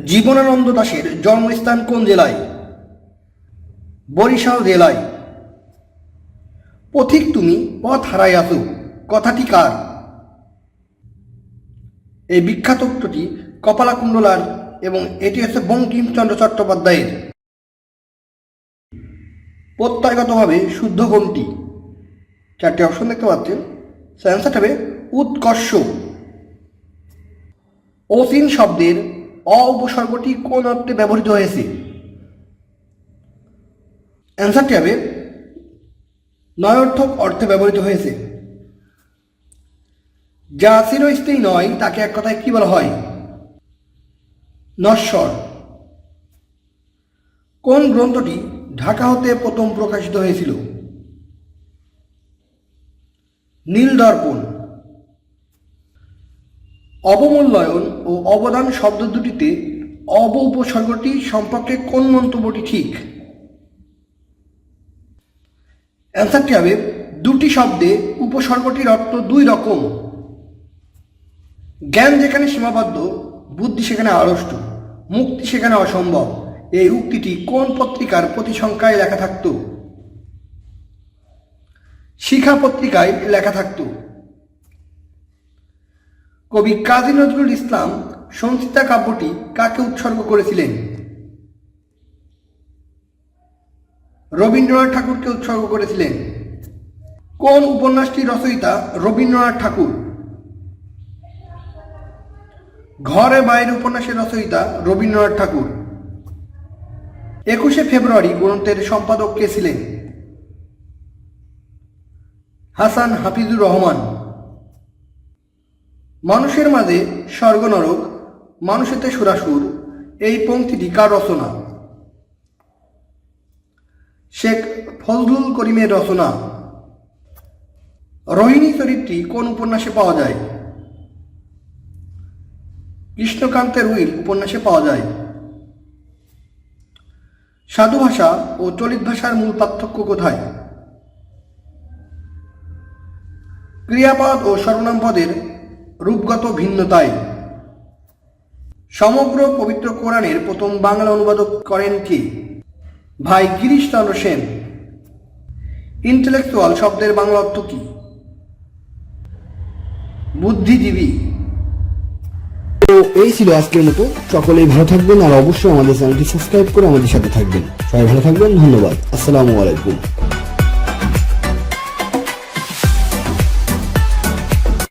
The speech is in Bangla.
জীবনানন্দ দাশের জন্মস্থান কোন জেলায়? বরিশাল জেলায়। পথিক তুমি পথ হারাই আসো কথাটি কার? এই বিখ্যাত উক্তটি কপালাকুণ্ডলার এবং এটি হচ্ছে বঙ্কিমচন্দ্র চট্টোপাধ্যায়ের। প্রত্যয়গতভাবে শুদ্ধ কোনটি চারটি অপশন দেখতে পাচ্ছেন। অ্যান্সার হবে উৎকর্ষ। অসীন শব্দের অ উপসর্গটি কোন অর্থে ব্যবহৃত হয়েছে? অ্যান্সারটি হবে নয়র্থক অর্থে ব্যবহৃত হয়েছে। যা চিরস্থায়ী নয়, তাকে এক কথায় কি বলা হয়? নশ্বর। কোন গ্রন্থটি ঢাকা হতে প্রথম প্রকাশিত হয়েছিল? নীল দর্পণ। অবমূল্যায়ন ও অবদান শব্দ দুটিতে অব উপসর্গটি সম্পর্কে কোন মন্তব্যটি ঠিক? অ্যান্সারটি হবে? দুটি শব্দে উপসর্গটির অর্থ দুই রকম। জ্ঞান যেখানে সীমাবদ্ধ, বুদ্ধি সেখানে আড়ষ্ট, মুক্তি সেখানে অসম্ভব। এই উক্তিটি কোন পত্রিকার প্রতিসংখ্যায় লেখা থাকত? শিখা পত্রিকায় লেখা থাকত। কবি কাজী নজরুল ইসলাম সঞ্চিতা কাব্যটি কাকে উৎসর্গ করেছিলেন? রবীন্দ্রনাথ ঠাকুরকে উৎসর্গ করেছিলেন। কোন উপন্যাসটি রচয়িতা রবীন্দ্রনাথ ঠাকুর? ঘরে বাইরে উপন্যাসের রচয়িতা রবীন্দ্রনাথ ঠাকুর। একুশে ফেব্রুয়ারি গ্রন্থের সম্পাদক কে ছিলেন? হাসান হাফিজুর রহমান। মানুষের মাঝে স্বর্গনরক, মানুষেতে সুরাসুর, এই পংক্তিটি কার রচনা? শেখ ফজলুল করিমের রচনা। রোহিণী চরিত্রটি কোন উপন্যাসে পাওয়া যায়? কৃষ্ণকান্তের উইল উপন্যাসে পাওয়া যায়। সাধু ভাষা ও চলিত ভাষার মূল পার্থক্য কোথায়? ক্রিয়াপদ ও সর্বনাম পদের রূপগত ভিন্নতায়। সমগ্র পবিত্র কোরআনের প্রথম বাংলা অনুবাদক করেন কে? ভাই গিরিশচন্দ্র সেন। ইন্টেলেকচুয়াল শব্দের বাংলা অর্থ কি? বুদ্ধিজীবী। তো এই ছিল আজকের মতো। সকলেই ভালো থাকবেন আর অবশ্যই আমাদের চ্যানেলটি সাবস্ক্রাইব করে আমাদের সাথে থাকবেন। সবাই ভালো থাকবেন, ধন্যবাদ। আসসালামু আলাইকুম।